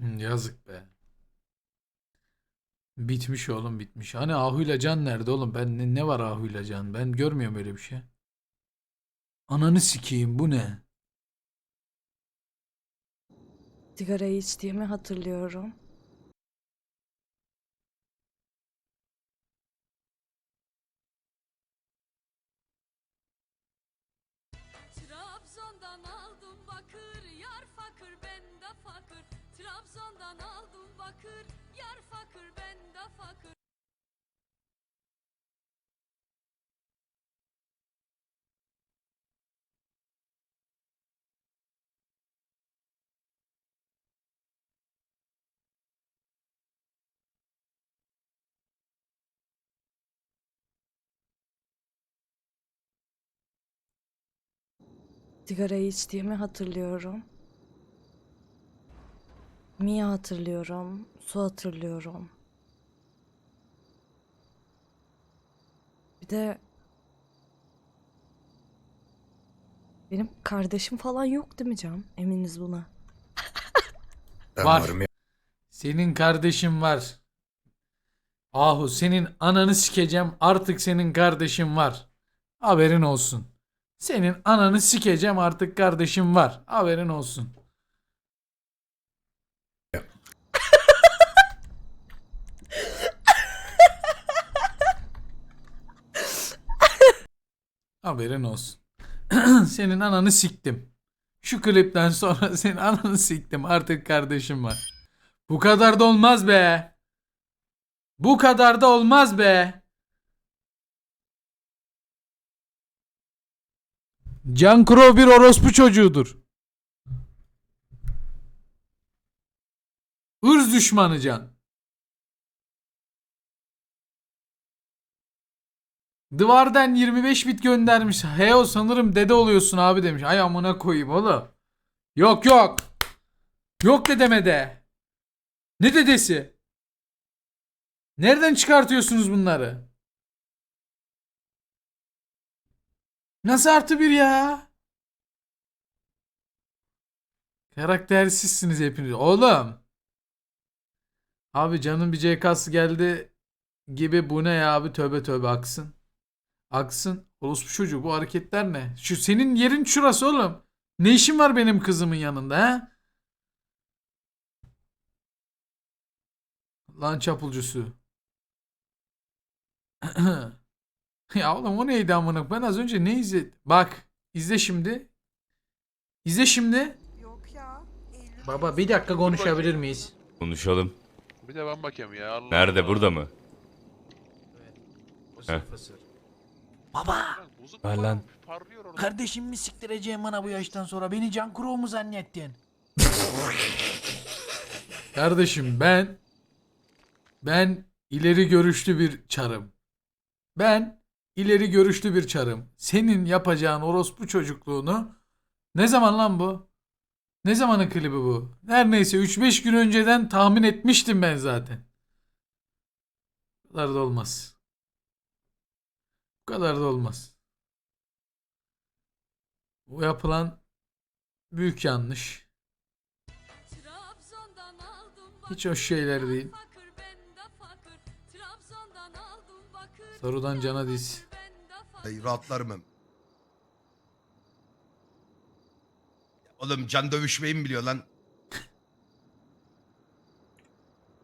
Hmm, yazık be. Bitmiş oğlum bitmiş. Hani Ahu ile Can nerede oğlum? Ben ne, ne var Ahu ile Can? Ben görmüyorum öyle bir şey. Ananı sikeyim bu ne? Sigara içtiğimi hatırlıyorum. Trabzon'dan aldım bakır, yar fakir ben de fakir. Sigarayı içtiğimi hatırlıyorum. Mia hatırlıyorum. Su hatırlıyorum. Bir de benim kardeşim falan yok değil mi Can? Eminiz buna. Ben Var. varım ya. Senin kardeşin var. Ahu senin ananı sikeceğim artık senin kardeşin var. Haberin olsun. Senin ananı sikeceğim artık kardeşin var. Haberin olsun. Haberin olsun. senin ananı siktim. Şu klipten sonra senin ananı siktim. Artık kardeşim var. Bu kadar da olmaz be. Bu kadar da olmaz be. Can Crow bir orospu çocuğudur. Irz düşmanı Can. Duvardan 25 bit göndermiş. Heo sanırım dede oluyorsun abi demiş. Ay amına koyayım oğlum. Yok yok. Yok dedeme de. Ne dedesi? Nereden çıkartıyorsunuz bunları? Nasıl artı bir ya? Karaktersizsiniz hepiniz. Oğlum. Abi canın bir CK'sı geldi gibi bu ne ya abi tövbe tövbe aksın. Aksın. Orospu çocuğu bu hareketler ne? Şu senin yerin şurası oğlum. Ne işin var benim kızımın yanında ha? Lan çapulcusu. ya oğlum o neydi amına? Ben az önce ne izledim? Bak izle şimdi. İzle şimdi. Yok ya. Baba bir dakika konuşabilir miyiz? Konuşalım. Bir de ben bakayım ya. Allah Nerede Allah. burada mı? Heh. Baba bozuk Ver lan. Parlıyor orada. kardeşim mi siktireceğim bana bu yaştan sonra? Beni can kuru mu zannettin? Kardeşim ben ben ileri görüşlü bir çarım. Ben ileri görüşlü bir çarım. Senin yapacağın orospu çocukluğunu ne zaman lan bu? Ne zamanın klibi bu? Her neyse 3-5 gün önceden tahmin etmiştim ben zaten. Bu kadar da olmaz. Bu kadar da olmaz. Bu yapılan büyük yanlış. Hiç hoş şeyler değil. yar cana diz. Ay, rahatlarım hem. Oğlum can dövüşmeyi mi biliyor lan?